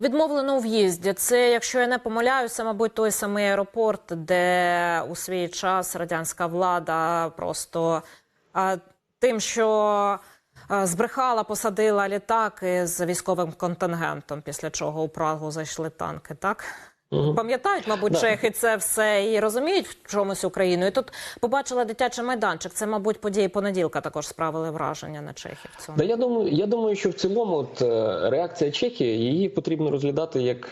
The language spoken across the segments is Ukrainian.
Відмовлено у в'їзді. Це, якщо я не помиляюся, мабуть, той самий аеропорт, де у свій час радянська влада просто а, тим, що а, збрехала, посадила літаки з військовим контингентом, після чого у Прагу зайшли танки. Так Мгм. пам'ятають, мабуть, Да. чехи це все і розуміють в чомусь Україну. І тут побачила дитячий майданчик. Це, мабуть, події понеділка також справили враження на чехів. Цьому. Да, я думаю, я думаю, що в цілому от, е, реакція Чехії її потрібно розглядати як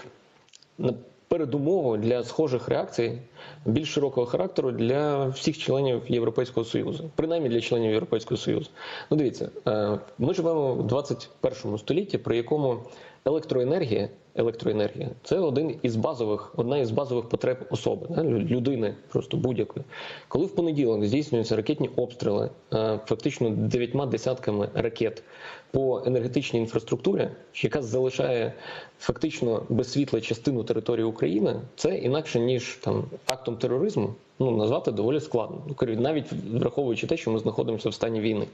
передумову для схожих реакцій більш широкого характеру для всіх членів Європейського Союзу, принаймні для членів Європейського Союзу. Ну, дивіться, е, ми живемо в 21 столітті, при якому електроенергія, електроенергія це один із базових, одна із базових потреб особи, людини, просто будь-якої. Коли в понеділок здійснюються ракетні обстріли, е, фактично дев'ятьма десятками ракет по енергетичній інфраструктурі, яка залишає фактично без світла частину території України, це інакше ніж там актом тероризму. Ну назвати доволі складно, Ну, навіть враховуючи те, що ми знаходимося в стані війни.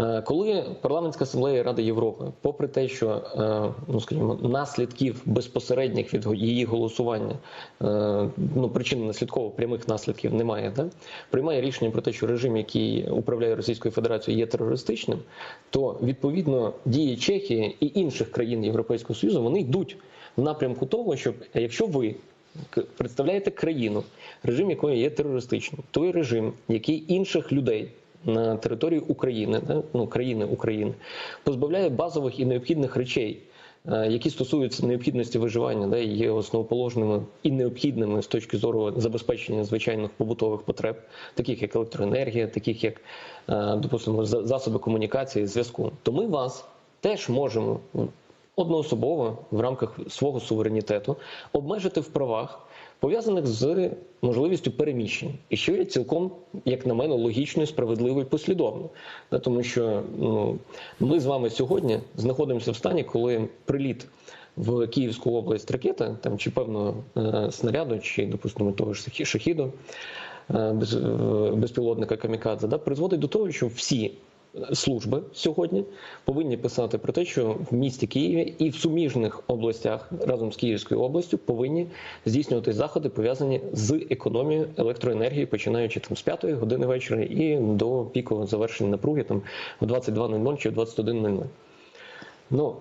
Е, Коли парламентська асамблея Ради Європи, попри те, що е, ну скажімо, наслідків безпосередніх від її голосування, е, ну причин наслідково прямих наслідків немає, да? приймає рішення про те, що режим, який управляє Російською Федерацією, є терористичним, то відповідно дії Чехії і інших країн Європейського Союзу вони йдуть в напрямку того, щоб якщо ви представляєте країну, режим якої є терористичним, той режим, який інших людей на території України, да, ну країни України, позбавляє базових і необхідних речей. е, Які стосуються необхідності виживання, да, є основоположними і необхідними з точки зору забезпечення звичайних побутових потреб, таких як електроенергія, таких як, е, допустимо, за- засоби комунікації, зв'язку, то ми вас теж можемо одноособово в рамках свого суверенітету обмежити в правах, пов'язаних з можливістю переміщень, і що є цілком, як на мене, логічно, справедливо і послідовно. Тому що ну, ми з вами сьогодні знаходимося в стані, коли приліт. В Київську область ракети, там чи певного е, снаряду, чи допустимо того ж шахіду е, без, е, безпілотника Камікадзе, да, призводить до того, що всі служби сьогодні повинні писати про те, що в місті Києві і в суміжних областях разом з Київською областю повинні здійснювати заходи пов'язані з економією електроенергії, починаючи там з 5 години вечора і до піку завершення напруги там в 22.00 чи о 21.00. Ну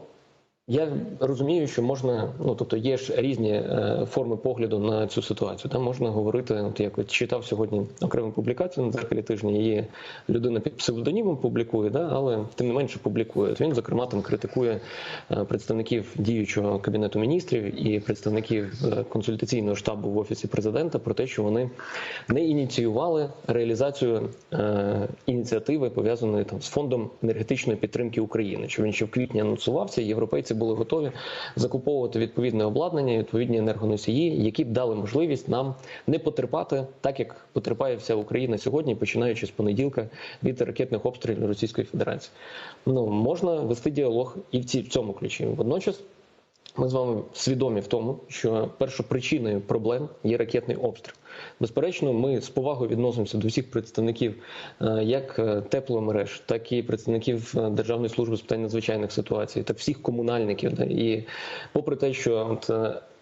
я розумію, що можна, ну тобто є ж різні е, форми погляду на цю ситуацію. Там можна говорити, от як от читав сьогодні окрему публікацію на дзеркалі тижня. Її людина під псевдонімом публікує, да, але тим не менше публікує. Він, зокрема, там критикує е, представників діючого кабінету міністрів і представників е, консультаційного штабу в офісі президента про те, що вони не ініціювали реалізацію ініціативи пов'язаної там з фондом енергетичної підтримки України. Що він ще в квітні анонсувався. Європейці були готові закуповувати відповідне обладнання, відповідні енергоносії, які б дали можливість нам не потерпати, так як потерпає вся Україна сьогодні, починаючи з понеділка від ракетних обстрілів Російської Федерації. Ну можна вести діалог і в ці в цьому ключі. Водночас. Ми з вами свідомі в тому, що першопричиною проблем є ракетний обстріл. Безперечно, ми з повагою відносимося до всіх представників е, як е, тепломереж, так і представників е, Державної служби з питань надзвичайних ситуацій, так всіх комунальників. І попри те, що от,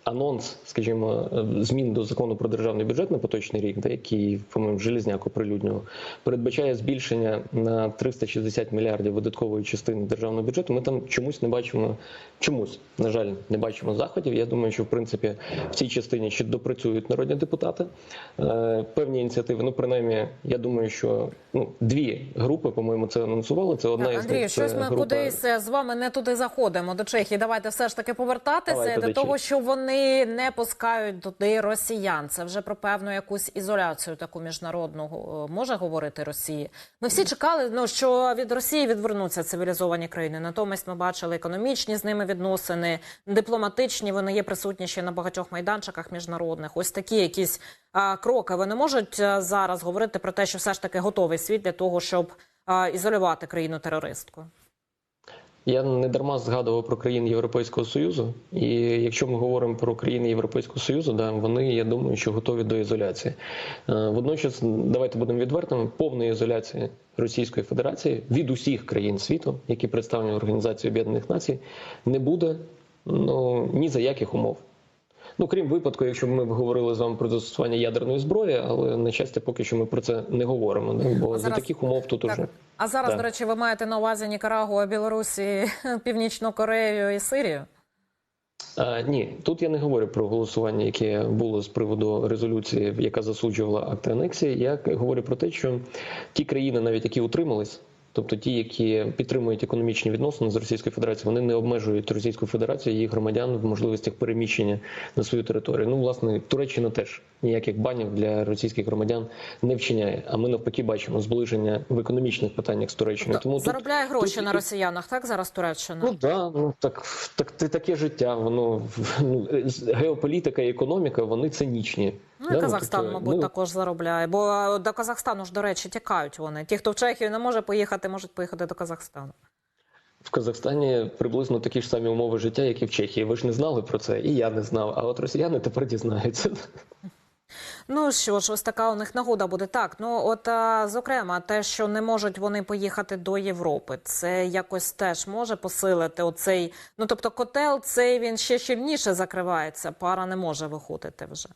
анонс, скажімо, змін до закону про державний бюджет на поточний рік, да, який по-моєму Железняк оприлюднював, передбачає збільшення на 360 мільярдів видаткової частини державного бюджету. Ми там чомусь не бачимо, чомусь на жаль, не бачимо заходів. Я думаю, що в принципі в цій частині ще допрацюють народні депутати. Е, Певні ініціативи. Ну принаймні, я думаю, що ну дві групи, по-моєму, це анонсували. Це одна Так, із Андрію, них щось ми група... кудись е, з вами не туди заходимо до Чехії. Давайте все ж таки повертатися Давайте до до того, що вони не пускають туди росіян. Це вже про певну якусь ізоляцію таку міжнародну е, може говорити Росії. Ми всі чекали, ну що від Росії відвернуться цивілізовані країни. Натомість ми бачили економічні з ними відносини, дипломатичні. Вони є присутні ще на багатьох майданчиках міжнародних. Ось такі якісь кроки. Вони можуть е, зараз говорити про те, що все ж таки готовий світ для того, щоб ізолювати країну терористку. Я не дарма згадував про країни Європейського Союзу, і якщо ми говоримо про країни Європейського Союзу, да вони я думаю, що готові до ізоляції. Е, Водночас, давайте будемо відвертими, повної ізоляції Російської Федерації від усіх країн світу, які представлені в Організації Об'єднаних Націй, не буде Ну ні за яких умов. Ну, крім випадку, якщо б ми б говорили з вами про застосування ядерної зброї, але на щастя, поки що ми про це не говоримо. да, Бо за зараз- таких умов тут Так. уже А зараз, Так. до речі, ви маєте на увазі Нікарагуа, Білорусі, Північну Корею і Сирію? А, ні, тут я не говорю про голосування, яке було з приводу резолюції, яка засуджувала акти анексії. Я говорю про те, що ті країни, навіть які утримались, тобто ті, які підтримують економічні відносини з Російською Федерацією, вони не обмежують Російську Федерацію і їх громадян в можливостях переміщення на свою територію. Ну, власне, Туреччина теж ніяких банів для російських громадян не вчиняє. А ми навпаки бачимо зближення в економічних питаннях з Туреччиною. Тому тут- Заробляє гроші тут- на росіянах, так зараз Туреччина? Ну да, ну так, так таке життя. Воно ну, геополітика і економіка вони цинічні. Ну, Да, і Казахстан, тобто, мабуть, ну, також заробляє. Бо до Казахстану ж, до речі, тікають вони. Ті, хто в Чехію не може поїхати, можуть поїхати до Казахстану. в Казахстані приблизно такі ж самі умови життя, як і в Чехії. Ви ж не знали про це, і я не знав. А от росіяни тепер дізнаються. Ну що ж, ось така у них нагода буде. Так, ну от зокрема, те, що не можуть вони поїхати до Європи, це якось теж може посилити оцей. Ну тобто, котел цей він ще щільніше закривається. Пара не може виходити вже.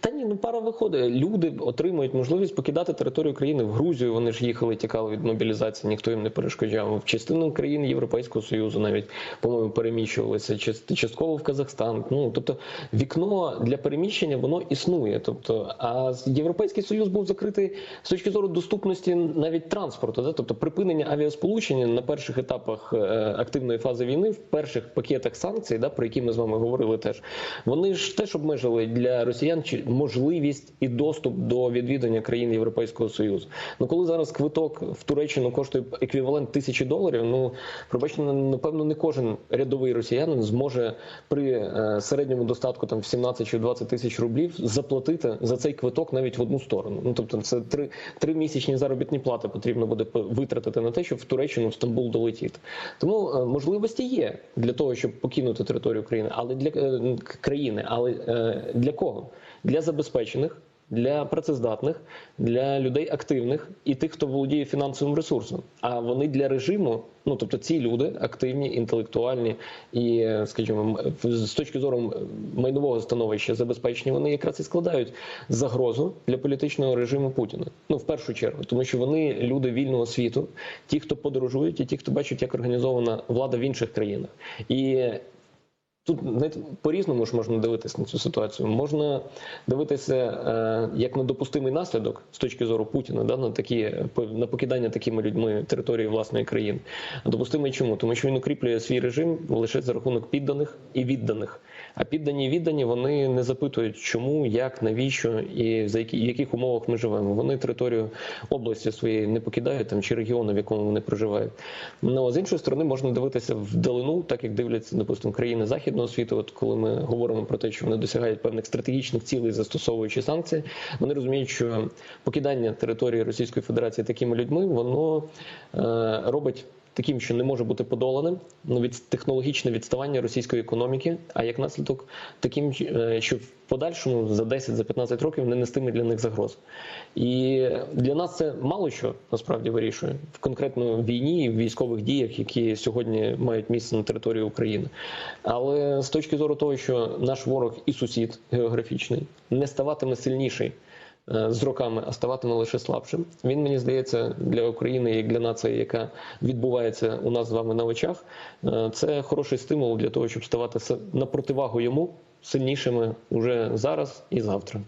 Та ні, ну пара виходить. Люди отримують можливість покидати територію країни в Грузію. Вони ж їхали, тікали від мобілізації, ніхто їм не перешкоджав. В частину країн Європейського союзу навіть по-моєму переміщувалися. част- частково в Казахстан. Ну тобто вікно для переміщення воно існує. Тобто, а європейський союз був закритий з точки зору доступності навіть транспорту. Да? Тобто припинення авіасполучення на перших етапах е, активної фази війни, в перших пакетах санкцій, да, про які ми з вами говорили, теж вони ж теж обмежили для росіян можливість і доступ до відвідання країн Європейського союзу. Ну коли зараз квиток в Туреччину коштує еквівалент тисячі доларів, ну пробачте, напевно, не кожен рядовий росіянин зможе при е, середньому достатку там в 17 чи 20 тисяч рублів заплатити за цей квиток навіть в одну сторону. Ну тобто, це три, три місячні заробітні плати потрібно буде витратити на те, щоб в Туреччину в Стамбул долетіти. Тому е, можливості є для того, щоб покинути територію країни, але для е, країни, але е, для кого? Для забезпечених. Для працездатних, для людей активних і тих, хто володіє фінансовим ресурсом. А вони для режиму, ну тобто ці люди активні, інтелектуальні і, скажімо, з точки зору майнового становища забезпечені, вони якраз і складають загрозу для політичного режиму Путіна. Ну в першу чергу, тому що вони люди вільного світу, ті, хто подорожують, і ті, хто бачать, як організована влада в інших країнах. І Тут по-різному ж можна дивитися на цю ситуацію. Можна дивитися е, як на допустимий наслідок з точки зору Путіна, да, на такі на покидання такими людьми території власної країни. Допустимий чому? Тому що він укріплює свій режим лише за рахунок підданих і відданих. А піддані і віддані вони не запитують, чому, як, навіщо і за які в яких умовах ми живемо. Вони територію області своєї не покидають там чи регіону, в якому вони проживають. Ну а з іншої сторони можна дивитися вдалину, так як дивляться, допустимо, країни західного світу. От коли ми говоримо про те, що вони досягають певних стратегічних цілей, застосовуючи санкції, вони розуміють, що покидання території Російської Федерації такими людьми воно е, робить. Таким, що не може бути подоланим, ну від технологічне відставання російської економіки, а як наслідок, таким, е, що в подальшому за 10 за 15 років не нестиме для них загроз. І для нас це мало що насправді вирішує в конкретно війні і в військових діях, які сьогодні мають місце на території України. Але з точки зору того, що наш ворог і сусід географічний не ставатиме сильніший. Е, З роками, а ставатиме лише слабшим. Він мені здається для України як для нації, яка відбувається у нас з вами на очах. е, Це хороший стимул для того, щоб ставати на противагу йому сильнішими уже зараз і завтра.